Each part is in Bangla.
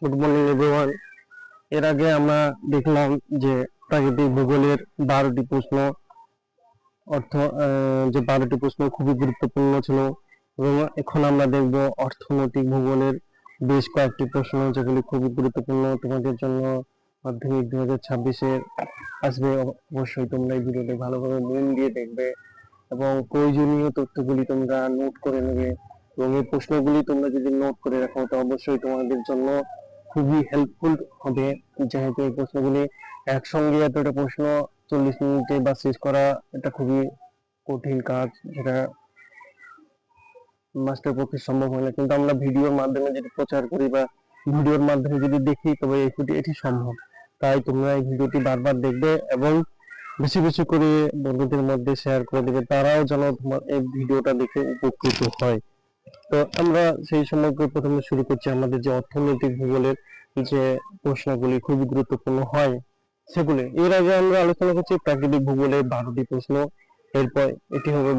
Good morning everyone. এর আগে আমরা দেখলাম যে প্রাকৃতিক ভূগোলের বারোটি প্রশ্ন, অর্থ যে বারোটি প্রশ্ন খুবই গুরুত্বপূর্ণ ছিল। এবং এখন আমরা দেখব অর্থনৈতিক ভূগোলের বেশ কয়েকটি প্রশ্ন, যেগুলি খুবই গুরুত্বপূর্ণ। তোমাদের জন্য মাধ্যমিক দু হাজার ছাব্বিশে আসবে। অবশ্যই তোমরা এই ভিডিওটি ভালোভাবে মন দিয়ে দেখবে এবং প্রয়োজনীয় তথ্যগুলি তোমরা নোট করে নেবে। এবং এই প্রশ্নগুলি তোমরা যদি নোট করে রাখো, তো অবশ্যই তোমাদের জন্য খুবই হেল্পফুল হবে। যেহেতু এই প্রশ্নগুলি একসঙ্গে এতটা প্রশ্ন চল্লিশ মিনিটে বা শেষ করা এটা খুবই কঠিন কাজ, যেটা মাস্টার পক্ষে সম্ভব হয় না। কিন্তু আমরা ভিডিওর মাধ্যমে যদি প্রচার করি বা ভিডিওর মাধ্যমে যদি দেখি, তবে এটি এটি সম্ভব। তাই তোমরা এই ভিডিওটি বারবার দেখবে এবং বেশি বেশি করে বন্ধুদের মধ্যে শেয়ার করে দেবে। তারাও যেন তোমার এই ভিডিওটা দেখে উপকৃত হয়। তো আমরা সেই সম্পর্কে প্রথমে শুরু করছি আমাদের যে অর্থনৈতিক ভূগোলের যে প্রশ্নগুলি খুবই গুরুত্বপূর্ণ হয় সেগুলি। এর আগে আমরা আলোচনা করছি প্রাকৃতিক ভূগোলের বারোটি প্রশ্ন। এরপর এটি হবে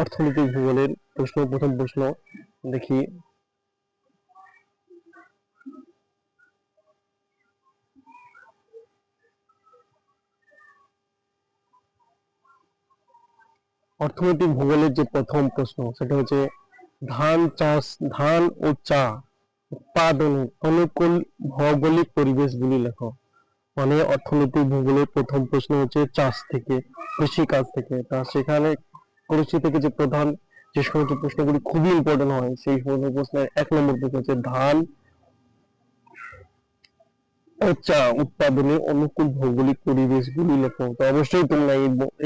অর্থনৈতিক ভূগোলের প্রশ্ন, প্রথম প্রশ্ন। দেখি। অর্থনৈতিক ভূগোলের যে প্রথম প্রশ্ন, সেটা হচ্ছে ধান চাষ, ধান ও চা উৎপাদন, অনুকূল ভৌগোলিক পরিবেশগুলি লেখো। মানে অর্থনৈতিক ভূগোলের প্রথম প্রশ্ন হচ্ছে চাষ থেকে কৃষি কাজ থেকে। তা সেখানে কৃষি থেকে যে প্রধান যে সমস্ত প্রশ্নগুলি খুবই ইম্পর্টেন্ট হয়, সেই সমস্ত প্রশ্নের এক নম্বর প্রশ্ন হচ্ছে ধান ও চা উৎপাদনে অনুকূল ভৌগোলিক পরিবেশগুলি লেখো। তো অবশ্যই তোমরা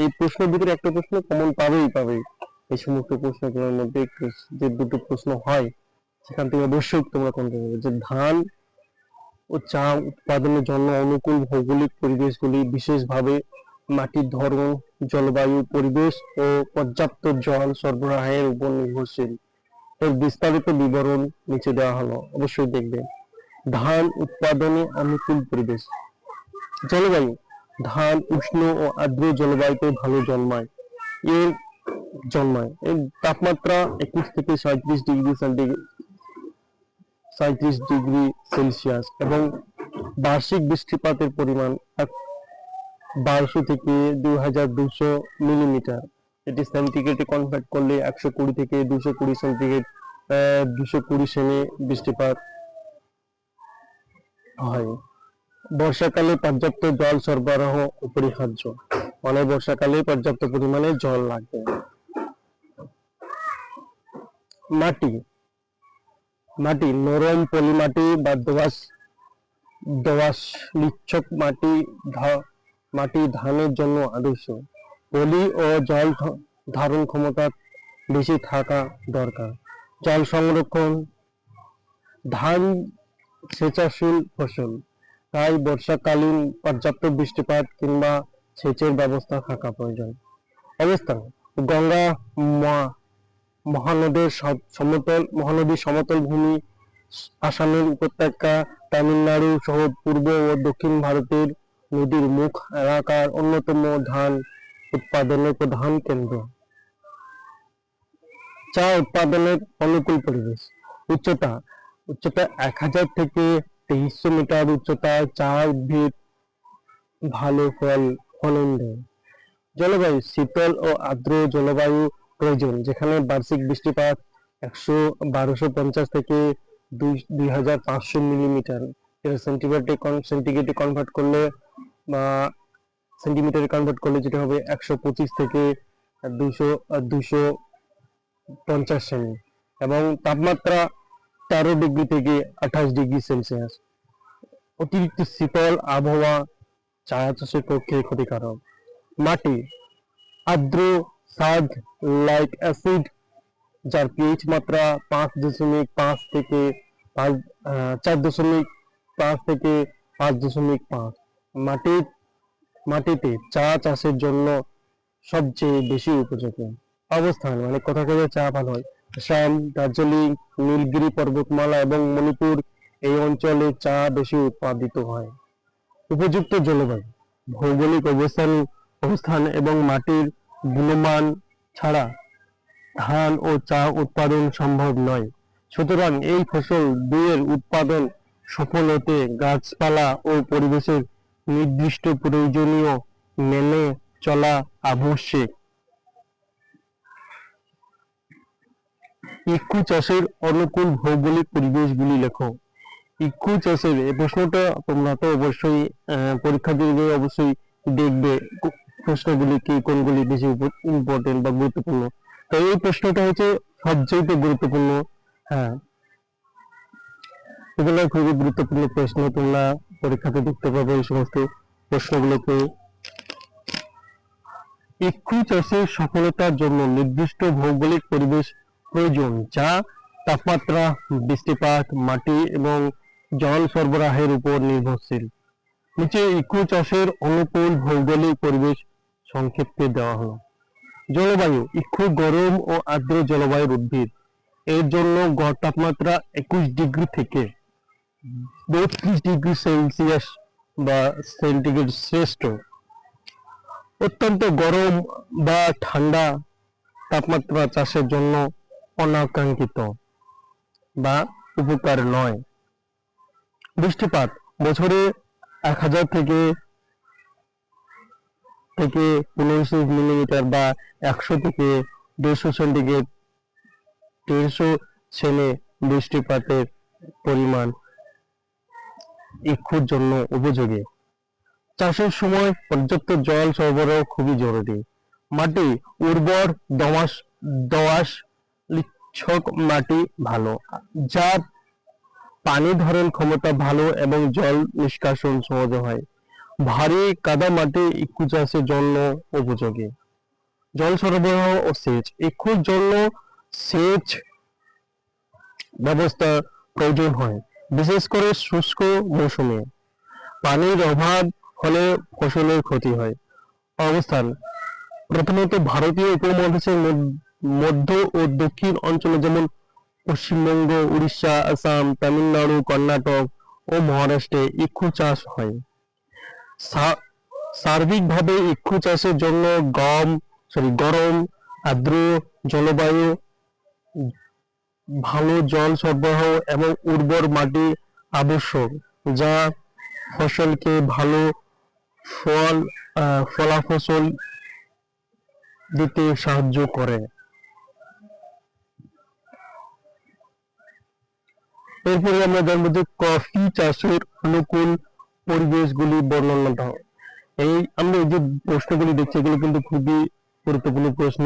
এই প্রশ্নের ভিতরে একটা প্রশ্ন কমন পাবেই পাবে এই সমস্ত প্রশ্নগুলোর মধ্যে যে দুটো প্রশ্ন হয়, সেখান থেকে অবশ্যই তোমরা কোনটা পাবে যে ধান ও চা উৎপাদনের জন্য অনুকূল ভৌগোলিক পরিবেশগুলি বিশেষভাবে মাটির ধরন জলবায়ু, পরিবেশ ও পর্যাপ্ত জল সরবরাহের উপর নির্ভরশীল। এর বিস্তারিত বিবরণ নিচে দেওয়া হলো, অবশ্যই দেখবে। ধান উৎপাদনে অনুকূল পরিবেশ। জলবায়ু। ধান উষ্ণ ও আর্দ্র জলবায়ুতে ভালো জন্মায়। এর জন্মায়। এর তাপমাত্রা একুশ থেকে সাঁত্রিশ ডিগ্রি সেন্টিগ্রেড সাঁত্রিশ ডিগ্রি সেলসিয়াস এবং বার্ষিক বৃষ্টিপাতের পরিমাণ বারোশো থেকে দুই হাজার দুশো মিলিমিটার। এটি সেন্টিগ্রেডে কনভার্ট করলে একশো কুড়ি থেকে দুশো কুড়ি সেন্টিগ্রেড দুশো কুড়ি সেমি বৃষ্টিপাত হয়। বর্ষাকালে পর্যাপ্ত জল সরবরাহ অপরিহার্য। মানে বর্ষাকালে পর্যাপ্ত পরিমাণে জল লাগবে। মাটি। মাটি, নরম পলি মাটি বা দোআঁশ দোআঁশ নিচ্ছক মাটি মাটি ধানের জন্য আদর্শ। পলি ও জল ধারণ ক্ষমতা বেশি থাকা দরকার। জল সংরক্ষণ। ধান সেচাশীল ফসল। তাই বর্ষাকালীন পর্যাপ্ত বৃষ্টিপাত কিংবা সেচের ব্যবস্থা থাকা প্রয়োজন। অবস্থান গঙ্গা, মহা- মহানদের সমতল মহানদীর সমতল ভূমি, আসামের উপত্যকা, তামিলনাড়ু সহ পূর্ব ও দক্ষিণ ভারতের নদীর মুখ, এলাকার অন্যতম ধান উৎপাদনের প্রধান কেন্দ্র। চা উৎপাদনের অনুকূল পরিবেশ, উচ্চতা উচ্চতা এক হাজার থেকে তেইশশো মিটার উচ্চতায় চা উদ্ভিদ ভালো ফল ফলন দেয় জলবায়ু শীতল ও আর্দ্র জলবায়ু প্রয়োজন, যেখানে বার্ষিক বৃষ্টিপাত একশো বারোশো পঞ্চাশ থেকে দুই হাজার পাঁচশো মিলিমিটার। যেটা সেন্টিগ্রেডে সেন্টিগ্রেডে কনভার্ট করলে, বা সেন্টিমিটারে কনভার্ট করলে যেটা হবে একশো পঁচিশ থেকে দুশো দুশো পঞ্চাশ সেমি, এবং তাপমাত্রা তেরো ডিগ্রি থেকে আঠাশ ডিগ্রি সেলসিয়াস। অতিরিক্ত শীতল আবহাওয়া চা চাষের পক্ষে ক্ষতিকারক। মাটি, আর্দ্র সাদ লাইক অ্যাসিড, যার পিএইচ মাত্রা পাঁচ দশমিক পাঁচ থেকে পাঁচ চার দশমিক পাঁচ থেকে পাঁচ দশমিক পাঁচ। মাটির, মাটিতে চা চাষের জন্য সবচেয়ে বেশি উপযোগী। অবস্থান মানে কথা কথা চা ভালো হয়? আসাম, দার্জিলিং, নীলগিরি পর্বতমালা এবং মণিপুর, এই অঞ্চলে চা বেশি উৎপাদিত হয়। উপযুক্ত জলবায়ু, ভৌগোলিক অবস্থান অবস্থান এবং মাটির গুণমান ছাড়া ধান ও চা উৎপাদন সম্ভব নয়। সুতরাং এই ফসল দুইয়ের উৎপাদন সফল হতে গাছপালা ও পরিবেশের নির্দিষ্ট প্রয়োজনীয় মেনে চলা আবশ্যক। ইক্ষু চাষের অনুকূল ভৌগোলিক পরিবেশগুলি লেখো। ইক্ষু চাষের এই প্রশ্নটা তোমরা তো অবশ্যই পরীক্ষা দিলে অবশ্যই দেখবে প্রশ্নগুলি কি, কোনগুলি বেশি ইম্পর্টেন্ট বা গুরুত্বপূর্ণ। তো এই প্রশ্নটা হচ্ছে সবচেয়ে গুরুত্বপূর্ণ হ্যাঁ। এগুলো খুবই গুরুত্বপূর্ণ প্রশ্ন, তোমরা পরীক্ষাতে দেখতে পাবে এই সমস্ত প্রশ্নগুলোকে। ইক্ষু চাষের সফলতার জন্য নির্দিষ্ট ভৌগোলিক পরিবেশ প্রয়োজন, যা তাপমাত্রা, বৃষ্টিপাত, মাটি এবং জল সরবরাহের উপর নির্ভরশীল। নিচে ইক্ষু চাষের অনুকূল ভৌগোলিক পরিবেশ সংক্ষেপে দেওয়া হলো। জলবায়ু ইক্ষু গরম ও আর্দ্র জলবায়ুর উদ্ভিদ। এর জন্য গড় তাপমাত্রা একুশ ডিগ্রি থেকে বত্রিশ ডিগ্রি সেলসিয়াস বা সেন্টিগ্রেড শ্রেষ্ঠ। অত্যন্ত গরম বা ঠান্ডা তাপমাত্রা চাষের জন্য অনাকাঙ্ক্ষিত বা উপকার নয়। বৃষ্টিপাত বছরে এক হাজার থেকে থেকে পনেরোশো মিলিমিটার বা একশো থেকে দেড়শো সেন্টিগ্রেড, দেড়শো সেনে বৃষ্টিপাতের পরিমাণ ইক্ষুর জন্য উপযোগী। চাষের সময় পর্যাপ্ত জল সরবরাহ খুবই জরুরি। মাটি উর্বর, দমাস, দোআঁশ, লিচ্ছক মাটি ভালো, যার পানি ধারণ ক্ষমতা ভালো এবং জল নিষ্কাশন সহজ হয়। ভারী কাদা মাটি ইক্ষু চাষের জন্য উপযোগী। জল সরবরাহ ও সেচ। ইক্ষুর জন্য সেচ ব্যবস্থা প্রয়োজন হয়, বিশেষ করে শুষ্ক মৌসুমে। পানির অভাব হলে ফসলের ক্ষতি হয়। অবস্থান। প্রথমত ভারতীয় উপমহাদেশের মধ্য ও দক্ষিণ অঞ্চলে যেমন পশ্চিমবঙ্গ, উড়িষ্যা, আসাম, তামিলনাড়ু, কর্ণাটক ও মহারাষ্ট্রে ইক্ষু চাষ হয়। সার্বিকভাবে ইক্ষু চাষের জন্য গম সরি গরম, আর্দ্র জলবায়ু, ভালো জল সরবরাহ এবং উর্বর মাটি আবশ্যক, যা ফসলকে ভালো ফল ফলাফসল দিতে সাহায্য করে। এরপরে আমরা জানব যে কফি চাষের অনুকূল পরিবেশগুলি বর্ণনা দাও এই আমরা এই যে প্রশ্নগুলি দেখছি, এগুলো কিন্তু খুবই গুরুত্বপূর্ণ প্রশ্ন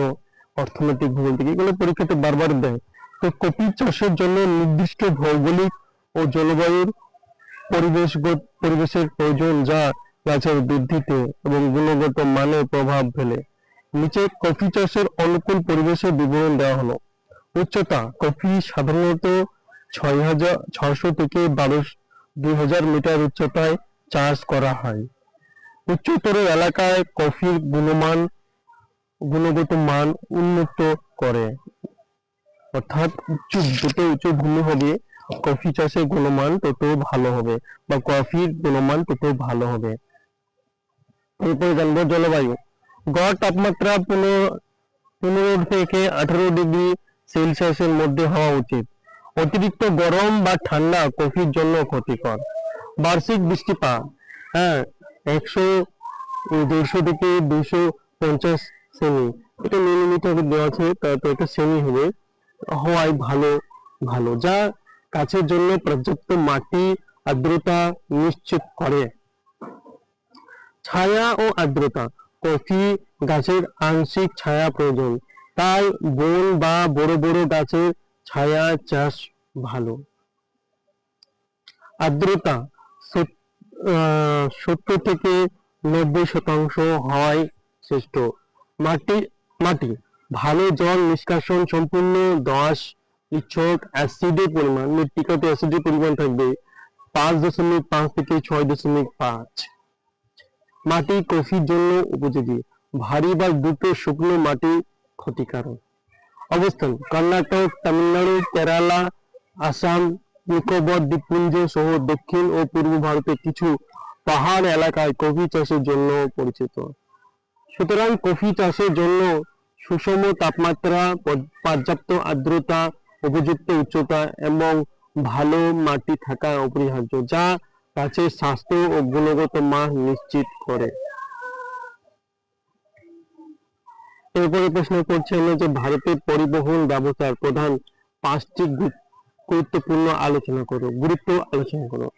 অর্থনৈতিক ভূগোল থেকে। এগুলো পরীক্ষাতে বারবার দেয়। তো কফি চাষের জন্য নির্দিষ্ট ভৌগোলিক ও জলবায়ুর পরিবেশ পরিবেশের প্রয়োজন যা গাছের বৃদ্ধিতে এবং গুণগত মানে প্রভাব ফেলে। নিচে কফি চাষের অনুকূল পরিবেশের বিবরণ দেওয়া হলো। উচ্চতা, কফি সাধারণত ছয় হাজার ছশো থেকে বারোশো দুই হাজার মিটার উচ্চতায় চাষ করা হয়। উচ্চতর এলাকায় কফির গুণমান, গুণগত মান উন্নত করে। অর্থাৎ উচ্চ, যত উচ্চ ভূমি হবে, কফি চাষের গুণমান তত ভালো হবে বা কফির গুণমান তত ভালো হবে। এরপরে জানব জলবায়ু। গড় তাপমাত্রা পনেরো পনেরো থেকে আঠারো ডিগ্রি সেলসিয়াসের মধ্যে হওয়া উচিত। অতিরিক্ত গরম বা ঠান্ডা কফির জন্য ক্ষতিকর। বার্ষিক বৃষ্টিপাত হ্যাঁ একশো দেড়শো থেকে দুশো পঞ্চাশ সেমি। এটা মিলিমিটার দেওয়া আছে, তো এটা সেমি হবে। হওয়ায় ভালো ভালো। যা গাছের জন্য পর্যাপ্ত মাটি, আর্দ্রতা নিশ্চিত করে। ছায়া ও আর্দ্রতা, কফি গাছের আংশিক ছায়া প্রয়োজন। তাই বন বা বড় বড় গাছের ছায়া চাষ ভালো। আর্দ্রতা সত্তর থেকে নব্বই শতাংশ হয় শ্রেষ্ঠ। মাটি মাটি, ভালো জল নিষ্কাশন সম্পূর্ণ দশ ইচ্ছক অ্যাসিডের পরিমাণ মৃত্তিকাতে অ্যাসিডের পরিমাণ থাকবে পাঁচ দশমিক পাঁচ থেকে ছয় দশমিক পাঁচ। মাটি কফির জন্য উপযোগী। ভারী বা দুটো শুকনো মাটি ক্ষতিকারক। অবস্থান, কর্ণাটক, তামিলনাড়ু, কেরালা, আসাম, নিকোবর, দ্বীপপুঞ্জ সহ দক্ষিণ ও পূর্ব ভারতের কিছু পাহাড় এলাকায় কফি চাষের জন্য পরিচিত। সুতরাং কফি চাষের জন্য সুষম তাপমাত্রা পর্যাপ্ত আর্দ্রতা, উপযুক্ত উচ্চতা এবং ভালো মাটি থাকা অপরিহার্য, যা গাছের স্বাস্থ্য ও গুণগত মান নিশ্চিত করে। এরপরে প্রশ্ন করছে যে ভারতের পরিবহন ব্যবস্থার প্রধান পাঁচটি গুরুত্বপূর্ণ আলোচনা করো, গুরুত্ব আলোচনা করো।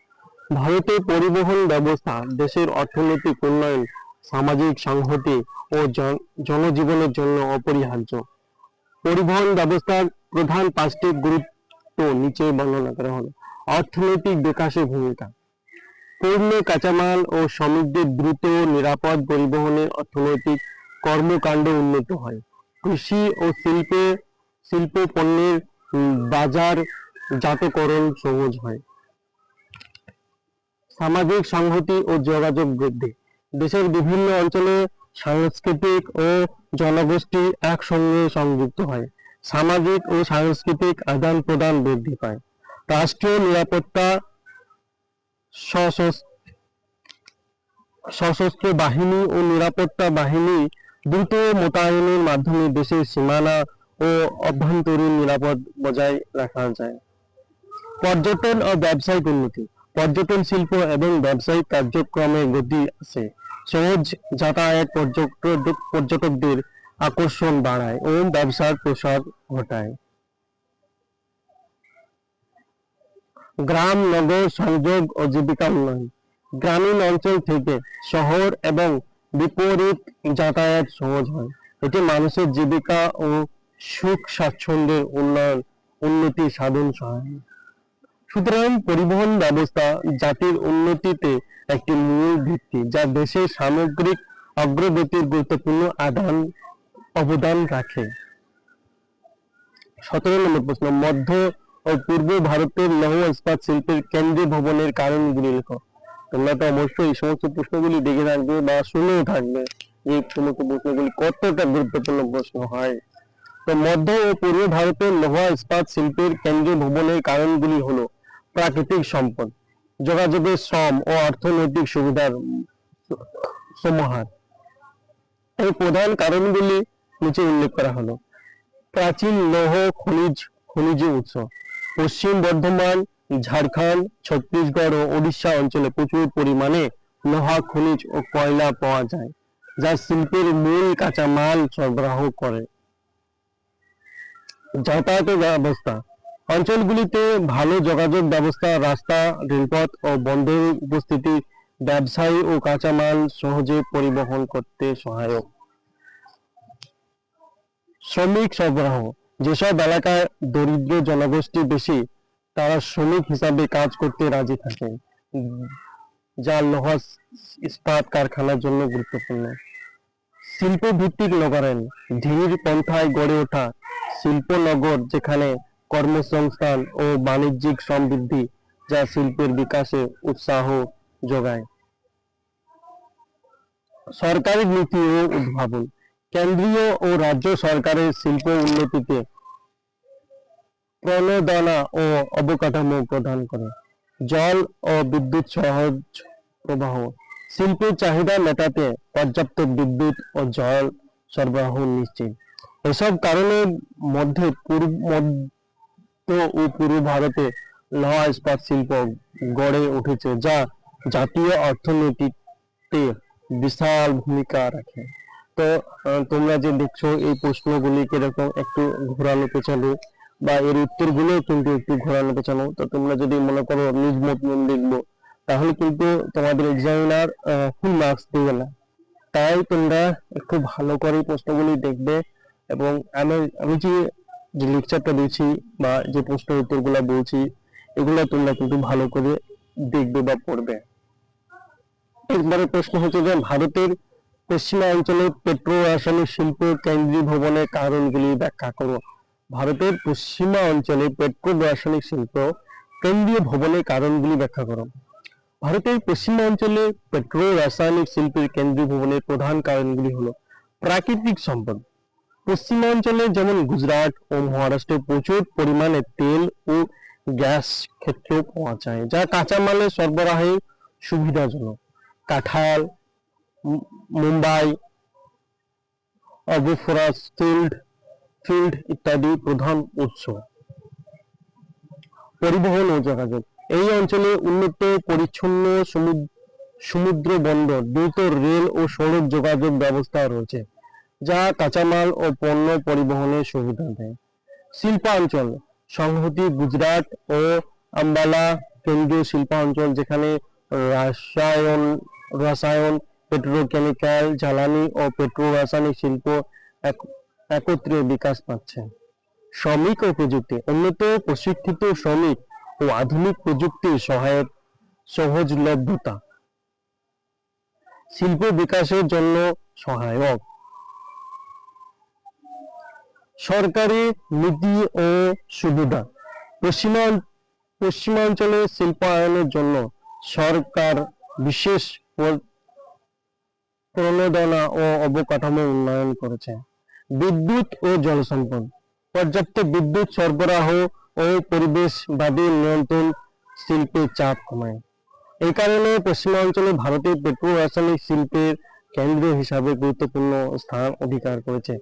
ভারতের পরিবহন ব্যবস্থা দেশের অর্থনৈতিক উন্নয়ন, সামাজিক সংহতি ও জন- জনজীবনের জন্য অপরিহার্য। পরিবহন ব্যবস্থার প্রধান পাঁচটি গুরুত্ব নিচে বর্ণনা করা হলো। অর্থনৈতিক বিকাশের ভূমিকা। পণ্য, কাঁচামাল ও শ্রমিকদের দ্রুত নিরাপদ পরিবহনে অর্থনৈতিক কর্মকাণ্ড উন্নত হয়। কৃষি ও শিল্পে, শিল্প পণ্যের বাজার জাতকরণ সহজ হয়। সামাজিক সংহতি ও যোগাযোগ বৃদ্ধি। দেশের বিভিন্ন অঞ্চলে সাংস্কৃতিক ও জনগোষ্ঠী একসঙ্গে সংযুক্ত হয়। সামাজিক ও সাংস্কৃতিক আদান প্রদান বৃদ্ধি পায়। রাষ্ট্রীয় নিরাপত্তা সশস্ত্র বাহিনী ও নিরাপত্তা বাহিনী দ্রুত মোতায়েনের মাধ্যমে দেশের সীমানা ও অভ্যন্তরীণ নিরাপদ বজায় রাখা যায়। পর্যটন ও ব্যবসায়িক উন্নতি। পর্যটন শিল্প এবং ব্যবসায়িক কার্যক্রমে গতি আছে। সহজ যাতায়াত পর্যটক পর্যটকদের আকর্ষণ বাড়ায় ও ব্যবসার প্রসার ঘটায়। গ্রাম, নগর, সংযোগ ও জীবিকা উন্নয়ন। গ্রামীণ অঞ্চল থেকে শহর এবং বিপরীত যাতায়াত সহজ হয়। এটি মানুষের জীবিকা ও সুখ স্বাচ্ছন্দ্যের উন্নয়ন, উন্নতি সাধন সহায় সুতরাং পরিবহন ব্যবস্থা জাতির উন্নতিতে একটি মূল ভিত্তি, যা দেশের সামগ্রিক অগ্রগতির গুরুত্বপূর্ণ আদান অবদান রাখে। সতেরো নম্বর প্রশ্ন, মধ্য ও পূর্ব ভারতের লৌহ ইস্পাত শিল্পের কেন্দ্রীয় ভবনের কারণগুলি লেখো। তোমরা তো অবশ্যই এই সমস্ত প্রশ্নগুলি দেখে থাকবে বা শুনেও থাকবে যে সমস্ত প্রশ্নগুলি কতটা গুরুত্বপূর্ণ প্রশ্ন হয়। তো মধ্য ও পূর্ব ভারতের লোহা, ইস্পাত শিল্পের কেন্দ্রীয় ভবনের কারণগুলি হলো প্রাকৃতিক সম্পদ, যোগাযোগের শ্রম ও অর্থনৈতিক সুবিধার সমাহার এই প্রধান কারণগুলি নিচে উল্লেখ করা হলো। প্রাচীন লৌহ খনিজ খনিজ উৎস, পশ্চিম বর্ধমান ঝাড়খণ্ড, ছত্তিশগড় ও ওড়িশা অঞ্চলে প্রচুর পরিমাণে লোহা, খনিজ ও কয়লা পাওয়া যায়, যা শিল্পের মূল কাঁচামাল সরবরাহ করে। যাতায়াতের ব্যবস্থা। অঞ্চলগুলিতে ভালো যোগাযোগ ব্যবস্থা, রাস্তা, রেলপথ ও বন্দর উপস্থিতি ব্যবসায়ী ও কাঁচামাল সহজে পরিবহন করতে সহায়ক। শ্রমিক সরবরাহ। যেসব এলাকায় দরিদ্র জনগোষ্ঠী বেশি তারা শ্রমিক হিসাবে কাজ করতে রাজি থাকে। যা লোহা ইস্পাত কারখানার জন্য গুরুত্বপূর্ণ। শিল্প ভিত্তিক নগরায়ন ধীর পন্থায় গড়ে ওঠা শিল্পনগর, যেখানে কর্মসংস্থান ও বাণিজ্যিক সমৃদ্ধি যা শিল্পের বিকাশে উৎসাহ যোগায়। সরকারি নীতি ও উদ্ভাবন। কেন্দ্রীয় ও রাজ্য সরকারের শিল্প উন্নতিতে প্রণোদনা ও অবকাঠামো প্রদান করে। জল ও বিদ্যুৎ সহজ প্রবাহ। শিল্পের চাহিদা মেটাতে পর্যাপ্ত বিদ্যুৎ ও জল সরবরাহ নিশ্চিত। এসব কারণের মধ্যে পূর্ব, মধ্য ও পূর্ব ভারতে লোহা ইস্পাত শিল্প গড়ে উঠেছে, যা জাতীয় অর্থনীতিতে বিশাল ভূমিকা রাখে। তো তোমরা যে দেখছ এই প্রশ্নগুলি কীরকম একটু ঘোরানো পেছানো বা এর উত্তরগুলো কিন্তু একটু ঘোরানো পেছানো তো তোমরা যদি মনে করো নিজ মত নিয়ে দেখব, তাহলে কিন্তু তোমাদের এক্সামিনার ফুল মার্কস দেবে না। তাই তোমরা একটু ভালো করে প্রশ্নগুলি দেখবে এবং আমি আমি যে যে লেকচারটা দিয়েছি বা যে প্রশ্ন উত্তরগুলো বলছি, এগুলো তোমরা কিন্তু ভালো করে দেখবে বা পড়বে। এরপরে প্রশ্ন হচ্ছে যে, ভারতের পশ্চিমা অঞ্চলে পেট্রো রাসায়নিক শিল্প কেন্দ্রীয় ভবনের কারণগুলি ব্যাখ্যা করো। ভারতের পশ্চিমা অঞ্চলে পেট্রো রাসায়নিক শিল্প কেন্দ্রীয় ভবনের কারণগুলি ব্যাখ্যা করো। ভারতের পশ্চিমা অঞ্চলে পেট্রো রাসায়নিক শিল্পের কেন্দ্রীয় ভবনের প্রধান কারণগুলি হলো প্রাকৃতিক সম্পদ। পশ্চিমাঞ্চলে যেমন গুজরাট ও মহারাষ্ট্রে প্রচুর পরিমাণে তেল ও গ্যাস ক্ষেত্র পাওয়া যায়, যা কাঁচামালের সরবরাহে সুবিধাজনক। কাঁঠাল মুম্বাই অবফরাস ফিল্ড ফিল্ড ইত্যাদি প্রধান উৎস। পরিবহন ও যোগাযোগ। এই অঞ্চলে উন্নত, পরিচ্ছন্ন সমুদ্র বন্দর, দ্রুত রেল ও সড়ক যোগাযোগ ব্যবস্থা রয়েছে, যা কাঁচামাল ও পণ্য পরিবহনের সুবিধা দেয়। শিল্পাঞ্চল, সংহতি, গুজরাট ও আম্বালা কেন্দ্রীয় শিল্পাঞ্চল, যেখানে রাসায়ন, রসায়ন পেট্রোকেমিক্যাল জ্বালানি ও পেট্রো রাসায়নিক শিল্প এক- একত্রে বিকাশ পাচ্ছে। শ্রমিক ও প্রযুক্তি, উন্নত প্রশিক্ষিত শ্রমিক ও আধুনিক প্রযুক্তির সহায়ক সহজলভ্যতা। শিল্প বিকাশের জন্য সহায়ক। সরকারি নীতি ও সুবিধা। পশ্চিমাঞ্চল শিল্পায়নের জন্য সরকার বিশেষ প্রণোদনা ও অবকাঠামো উন্নয়ন করেছে। বিদ্যুৎ ও জল সম্পদ পর্যাপ্ত বিদ্যুৎ সরবরাহ ও পরিবেশবাদী নিয়ন্ত্রণ শিল্পের চাপ কমায়। এই কারণে পশ্চিমাঞ্চলে ভারতের পেট্রো রাসায়নিক শিল্পের কেন্দ্র হিসাবে গুরুত্বপূর্ণ স্থান অধিকার করেছে,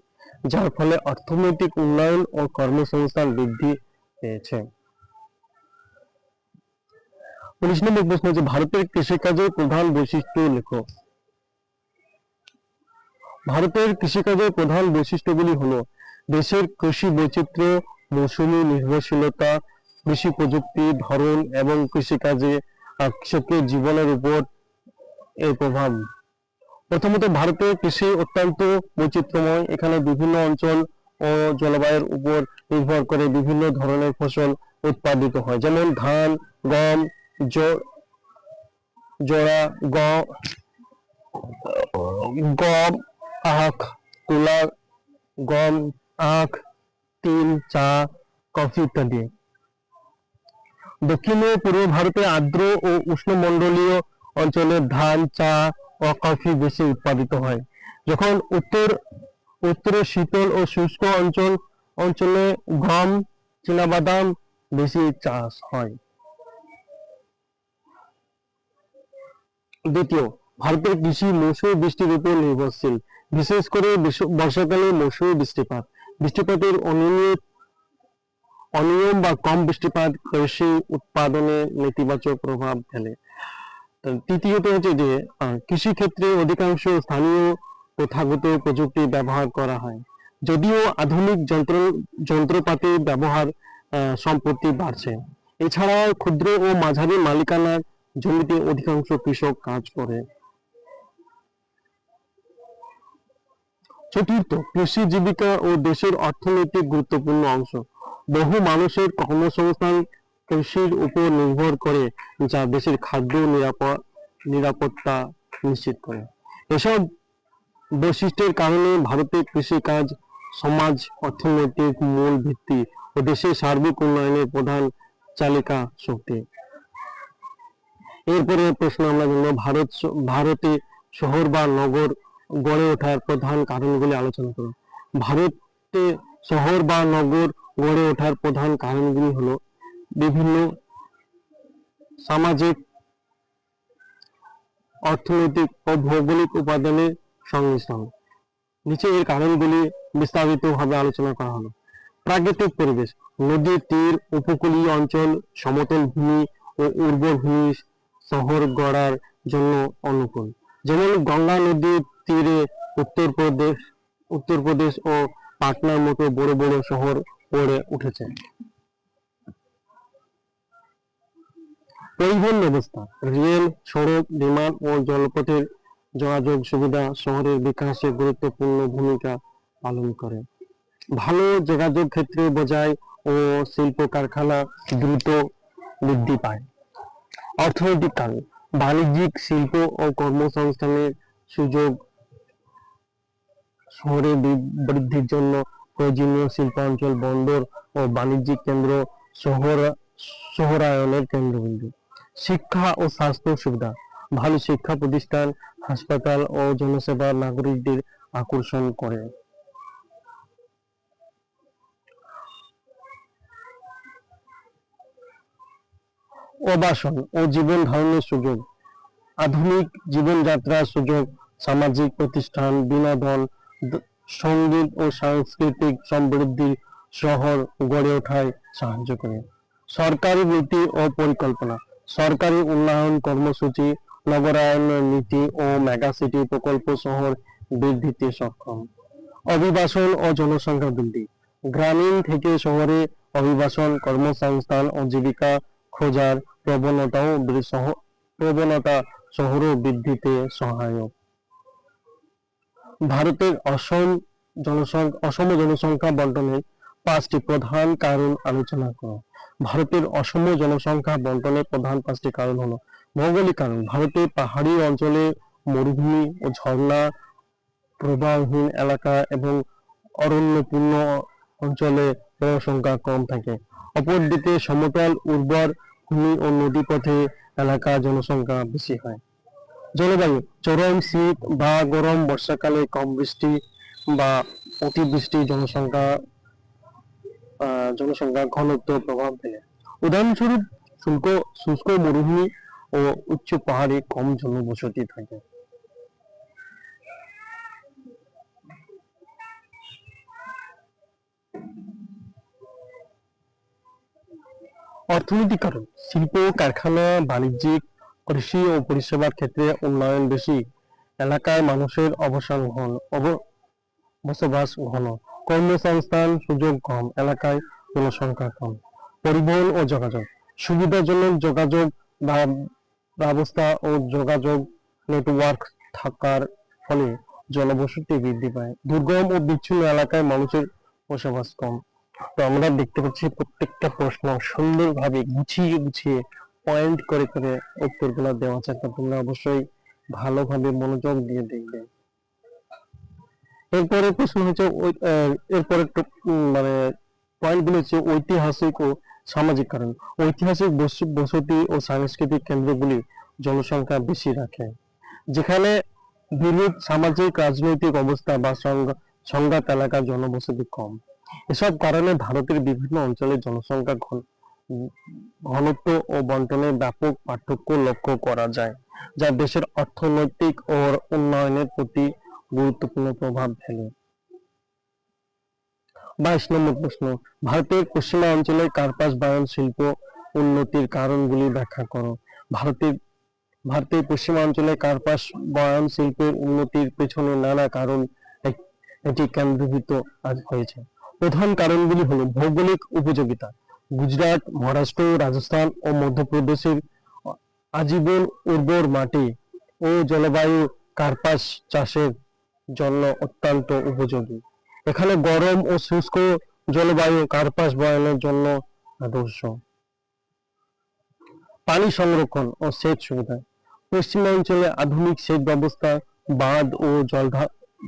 যার ফলে অর্থনৈতিক উন্নয়ন ও কর্মসংস্থান বৃদ্ধি পেয়েছে। উনিশ নম্বর প্রশ্ন হচ্ছে, ভারতের কৃষিকাজের প্রধান বৈশিষ্ট্য লেখো ভারতের কৃষিকাজের প্রধান বৈশিষ্ট্যগুলি হল দেশের কৃষি বৈচিত্র্য, মৌসুমি নির্ভরশীলতা, কৃষি প্রযুক্তি, ধরন এবং কৃষিকাজে কৃষকের জীবনের উপর এর প্রভাব। প্রথমত ভারতের কৃষি অত্যন্ত বৈচিত্র্যময়। এখানে বিভিন্ন অঞ্চল ও জলবায়ুর উপর নির্ভর করে বিভিন্ন ধরনের ফসল উৎপাদিত হয়। যেমন ধান, গম জোড়া গম আখ, তুলা, গম, আখ, তিল, চা, কফি ইত্যাদি। দক্ষিণ ও পূর্ব ভারতে আর্দ্র ও উষ্ণমণ্ডলীয় অঞ্চলে ধান, চা ও কফি বেশি উৎপাদিত হয়। যখন উত্তর, উত্তরে শীতল ও শুষ্ক অঞ্চল, অঞ্চলে গম, চীনাবাদাম বেশি চাষ হয়। দ্বিতীয়, ভারতের কৃষি মৌসুমী বৃষ্টির উপর নির্ভরশীল। বিশেষ করে বর্ষাকালে মৌসুমী বৃষ্টিপাত। বৃষ্টিপাতের অনিয়মিত অনিয়ম বা কম বৃষ্টিপাত কৃষি উৎপাদনে নেতিবাচক প্রভাব ফেলে। তৃতীয়ত হচ্ছে যে কৃষি ক্ষেত্রে অধিকাংশ স্থানীয় প্রথাগত প্রযুক্তি ব্যবহার করা হয়। যদিও আধুনিক যন্ত্র যন্ত্রপাতির ব্যবহার আহ, সম্প্রতি বাড়ছে। এছাড়া ক্ষুদ্র ও মাঝারি মালিকানার জমিতে অধিকাংশ কৃষক কাজ করে। চতুর্থ, কৃষি জীবিকা ও দেশের অর্থনৈতিক গুরুত্বপূর্ণ অংশ। বহু মানুষের কর্মসংস্থান কৃষির উপর নির্ভর করে, যা দেশের খাদ্য নিরাপত্তা নিশ্চিত করে। এসব বৈশিষ্ট্যের কারণে ভারতের কৃষিকাজ, সমাজ, অর্থনৈতিক মূল ভিত্তি ও দেশের সার্বিক উন্নয়নের প্রধান চালিকা শক্তি। এরপরে প্রশ্ন আমরা জানব, ভারত ভারতে শহর বা নগর গড়ে ওঠার প্রধান কারণগুলি আলোচনা করুন। ভারতে শহর বা নগর গড়ে ওঠার প্রধান কারণগুলি হলো বিভিন্ন সামাজিক, অর্থনৈতিক ও ভৌগোলিক উপাদানের সংমিশ্রণ। নিচে এর কারণগুলি বিস্তারিতভাবে আলোচনা করা হলো। প্রাকৃতিক পরিবেশ, নদীর তীর, উপকূলীয় অঞ্চল, সমতল ভূমি ও উর্বর ভূমি শহর গড়ার জন্য অনুকূল। যেমন গঙ্গা নদীর তীরে উত্তরপ্রদেশ উত্তরপ্রদেশ ও পাটনার মতো বড় বড় শহর গড়ে উঠেছে। পরিবহন ব্যবস্থা, রেল, সড়ক, বিমান ও জলপথের যোগাযোগ সুবিধা শহরের বিকাশে গুরুত্বপূর্ণ ভূমিকা পালন করে। ভালো যোগাযোগ ক্ষেত্রে বোঝায় ও শিল্প কারখানা দ্রুত বৃদ্ধি পায়। অর্থনৈতিক কারণ, বাণিজ্যিক শিল্প ও কর্মসংস্থানের সুযোগ শহরে বি- বৃদ্ধির জন্য প্রয়োজনীয় শিল্পাঞ্চল বন্দর ও বাণিজ্যিক কেন্দ্র শহর, শহরায়নের কেন্দ্রবিন্দু। শিক্ষা ও স্বাস্থ্য সুবিধা। ভালো শিক্ষা প্রতিষ্ঠান, হাসপাতাল ও জনসেবা নাগরিকদের আকর্ষণ করে। আবাসন ও জীবন ধারণের সুযোগ। আধুনিক জীবনযাত্রার সুযোগ। সামাজিক প্রতিষ্ঠান, বিনোদন সংগীত ও সাংস্কৃতিক সমৃদ্ধি শহর গড়ে ওঠায় সাহায্য করে। সরকারি নীতি ও পরিকল্পনা, সরকারি উন্নয়ন কর্মসূচি, নগরায়ন নীতি ও মেগাসিটি প্রকল্প শহর বৃদ্ধিতে সক্ষম। অভিবাসন ও জনসংখ্যা বৃদ্ধি, গ্রামীণ থেকে শহরে অভিবাসন কর্মসংস্থান ও জীবিকা খোঁজার প্রবণতাও প্রবণতা শহর বৃদ্ধিতে সহায়ক। ভারতের অসম জনসংখ্যা অসম জনসংখ্যা বন্টনের পাঁচটি প্রধান কারণ আলোচনা করো। ভারতের অসম জনসংখ্যা বন্টনের প্রধান পাঁচটি কারণ হলো, ভৌগোলিক কারণ। ভারতের পাহাড়ি অঞ্চলে মরুভূমি ও ঝর্ণা প্রবাহহীন এলাকা এবং অরণ্যপূর্ণ অঞ্চলে জনসংখ্যা কম থাকে। অপরদিকে সমতল, উর্বর ভূমি ও নদীপথে এলাকা জনসংখ্যা বেশি হয়। জলবায়ু, চরম শীত বা গরম বর্ষাকালে কম বৃষ্টি বা অতিবৃষ্টি, জনসংখ্যা জনসংখ্যা ঘনত্ব প্রভাব ফেলে। উদাহরণস্বরূপ, শুষ্ক শুষ্ক মরুভূমি ও উচ্চ পাহাড়ে কম জনবসতি থাকে। অর্থনৈতিক কারণ, শিল্প, কারখানা, বাণিজ্যিক কৃষি ও পরিষেবার ক্ষেত্রে উন্নয়ন বেশি। এলাকায় মানুষের অবসান ঘন বসবাস ঘন। কর্মসংস্থান সুযোগ কম। এলাকায় জনসংখ্যা কম। পরিবহন ও যোগাযোগ। সুবিধাজনক যোগাযোগ ব্যবস্থা ও যোগাযোগ নেটওয়ার্ক থাকার ফলে জনবসতি বৃদ্ধি পায়। দুর্গম ও বিচ্ছিন্ন এলাকায় মানুষের বসবাস কম। তো আমরা দেখতে পাচ্ছি প্রত্যেকটা প্রশ্ন সুন্দরভাবে গুছিয়ে গুছিয়ে পয়েন্ট করে করে উত্তরগুলো দেওয়া তা তোমরা অবশ্যই ভালোভাবে মনোযোগ দিয়ে দেখবে। এরপরে প্রশ্ন হচ্ছে এরপরে মানে পয়েন্টগুলো হচ্ছে ঐতিহাসিক ও সামাজিক কারণ। ঐতিহাসিক বসতি ও সাংস্কৃতিক কেন্দ্রগুলি জনসংখ্যা বেশি রাখে। যেখানে বিরূপ সামাজিক, রাজনৈতিক অবস্থা বা সংঘ- সংঘাত এলাকার জনবসতি কম। এসব কারণে ভারতের বিভিন্ন অঞ্চলে জনসংখ্যা ঘনত্ব ও বন্টনের ব্যাপক পার্থক্য লক্ষ্য করা যায়, যা দেশের অর্থনৈতিক ও উন্নয়নের প্রতি গুরুত্বপূর্ণ প্রভাব ফেলে। বাইশ নম্বর প্রশ্ন, ভারতের পশ্চিমা অঞ্চলে কার্পাস বায়ন শিল্প উন্নতির কারণগুলি ব্যাখ্যা করো। ভারতের ভারতের পশ্চিমা অঞ্চলে কার্পাস বয়ন শিল্পের উন্নতির পেছনে নানা কারণ এটি কেন্দ্রীভূত হয়েছে। প্রধান কারণগুলি হলো ভৌগোলিক উপযোগিতা গুজরাট, মহারাষ্ট্র, রাজস্থান ও মধ্যপ্রদেশের আজীবন উর্বর মাটি ও জলবায়ু কার্পাস চাষের জন্য অত্যন্ত উপযোগী। এখানে গরম ও শুষ্ক জলবায়ু কার্পাস বয়নের জন্য আদর্শ। পানি সংরক্ষণ ও সেচ সুবিধা। পশ্চিমাঞ্চলে আধুনিক সেচ ব্যবস্থা, বাঁধ ও জলধা-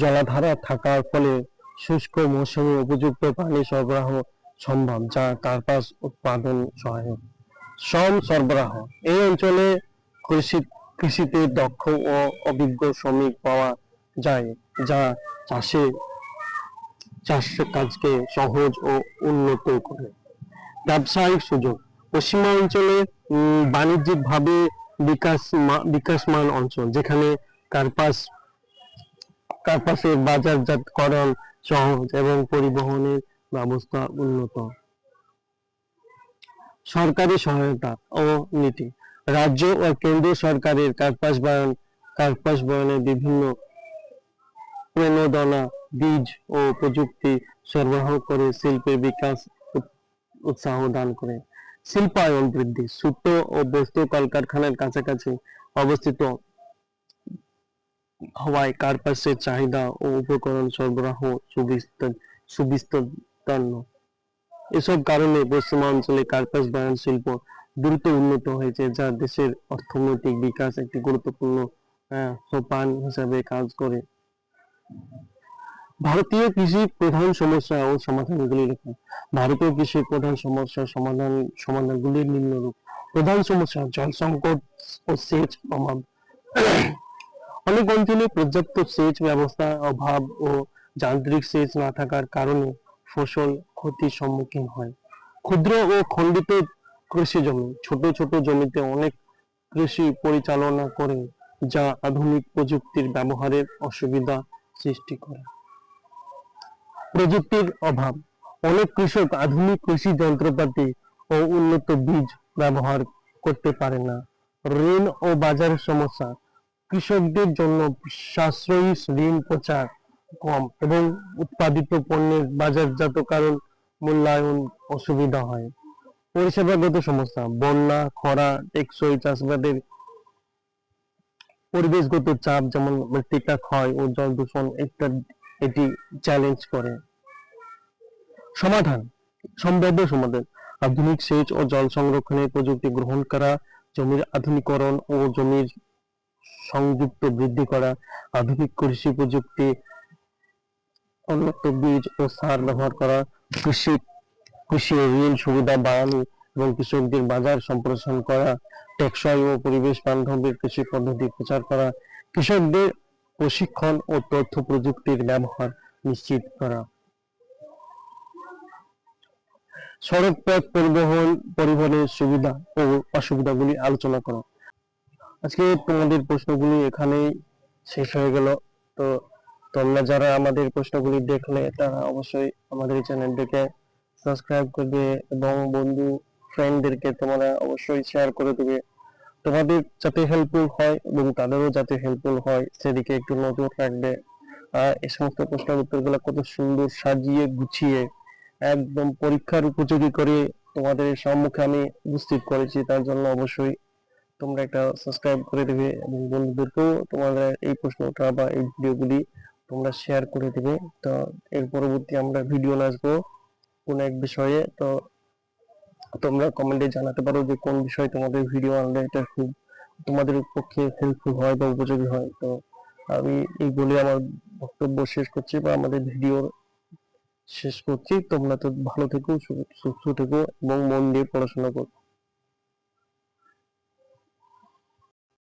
জলাধারা থাকার ফলে শুষ্ক মৌসুমে উপযুক্ত পানি সরবরাহ সম্ভব, যা কার্পাস উৎপাদন সহায়ক। শ্রম সরবরাহ, এই অঞ্চলে কৃষি, কৃষিতে দক্ষ ও অভিজ্ঞ শ্রমিক পাওয়া যায়, যা চাষে, চাষ কাজকে সহজ ও উন্নত করে। ব্যবসায়িক সুযোগ পশ্চিমাঞ্চলে বাণিজ্যিক ভাবে বিকাশ বিকাশমান অঞ্চল, যেখানে কার্পাস কার্পাসের বাজারজাতকরণ সহজ এবং পরিবহনের ব্যবস্থা উন্নত। সরকারি সহায়তা ও নীতি। রাজ্য ও কেন্দ্র সরকারের কার্পাস বয়ন কার্পাস বয়নের বিভিন্ন প্রণোদনা, বীজ ও প্রযুক্তি সরবরাহ করে শিল্পের বিকাশ উৎসাহ দান করে। শিল্পায়ন বৃদ্ধি সুতো ও বস্তু কলকারখানার কাছাকাছি অবস্থিত হওয়ায় কার্পাসের চাহিদা ও উপকরণ সরবরাহ সুবিস্তার সুবিস্তান্ন এসব কারণে পশ্চিমাঞ্চলে কার্পাস বয়ন শিল্প দ্রুত উন্নত হয়েছে, যা দেশের অর্থনৈতিক বিকাশ একটি গুরুত্বপূর্ণ সোপান হিসাবে কাজ করে। ভারতীয় কৃষি প্রধান সমস্যা ও সমাধানগুলি লেখা ভারতীয় কৃষির প্রধান সমস্যা সমাধান, সমাধানগুলি নিম্নরূপ। প্রধান সমস্যা জল সংকট ও সেচ অভাব। অনেক অঞ্চলে পর্যাপ্ত সেচ ব্যবস্থার অভাব ও যান্ত্রিক সেচ না থাকার কারণে ফসল ক্ষতির সম্মুখীন হয়। ক্ষুদ্র ও খণ্ডিত কৃষি জমি, ছোট ছোট জমিতে অনেক কৃষি পরিচালনা করে, যা আধুনিক প্রযুক্তির ব্যবহারের অসুবিধা সৃষ্টি করে। প্রযুক্তির অভাব, অনেক কৃষক আধুনিক কৃষি যন্ত্রপাতি ও উন্নত বীজ ব্যবহার করতে পারে না। ঋণ ও বাজারের সমস্যা, কৃষকদের জন্য সাশ্রয়ী ঋণ প্রচার কম এবং উৎপাদিত পণ্যের বাজারজাতকরণ মূল্যায়ন অসুবিধা হয়। পরিষেবাগত সমস্যা, বন্যা, খরা, টেকসই চাষাবাদের পরিবেশগত চাপ যেমন মৃত্তিকা, ক্ষয় ও জল দূষণ ইত্যাদি, এটি চ্যালেঞ্জ করে। সমাধান, সম্ভাব্য সমাধান, আধুনিক সেচ ও জল সংরক্ষণের প্রযুক্তি গ্রহণ করা, জমির আধুনিকরণ ও জমির সংযুক্ত বৃদ্ধি করা, আধুনিক কৃষি প্রযুক্তি উন্নত বীজ ও সার ব্যবহার করা, কৃষি কৃষি ঋণ সুবিধা বাড়ানো এবং কৃষকদের বাজার সম্প্রসারণ করা, টেকসই ও পরিবেশ বান্ধবের কৃষি পদ্ধতি প্রচার করা, কৃষকদের প্রশিক্ষণ ও তথ্য প্রযুক্তির ব্যবহার নিশ্চিত করা। সড়ক পথ পরিবহন, পরিবহনের সুবিধা ও অসুবিধাগুলি আলোচনা করো। আজকে তোমাদের প্রশ্নগুলি এখানেই শেষ হয়ে গেল। তো তোমরা যারা আমাদের প্রশ্নগুলি দেখলে তারা অবশ্যই আমাদের চ্যানেলটিকে সাবস্ক্রাইব করবে এবং বন্ধু ফ্রেন্ডদেরকে তোমরা অবশ্যই শেয়ার করে দেবে। তোমাদের যাতে হেল্পফুল হয় এবং তাদেরও যাতে হেল্পফুল হয়, সেদিকে একটু নজর রাখবে। আর এই সমস্ত প্রশ্নের উত্তরগুলো কত সুন্দর সাজিয়ে গুছিয়ে, একদম পরীক্ষার উপযোগী করে তোমাদের সম্মুখে আমি উপস্থিত করেছি, তার জন্য অবশ্যই তোমরা একটা সাবস্ক্রাইব করে দেবে এবং বন্ধুদেরকেও তোমাদের এই প্রশ্নটা বা এই ভিডিওগুলি তোমরা শেয়ার করে দেবে। তো এর পরবর্তী আমরা ভিডিও আসব কোন এক বিষয়ে। তো তোমরা কমেন্টে জানাতে পারো যে কোন বিষয়ে তোমাদের ভিডিও আনলে এটা খুব তোমাদের পক্ষে হেল্পফুল হয় বা উপযোগী হয়। তো আমি এই বলে আমার বক্তব্য শেষ করছি বা আমাদের ভিডিও শেষ করছি। তোমরা তো ভালো থেকো, সুস্থ থেকো এবং মন দিয়ে পড়াশোনা করো।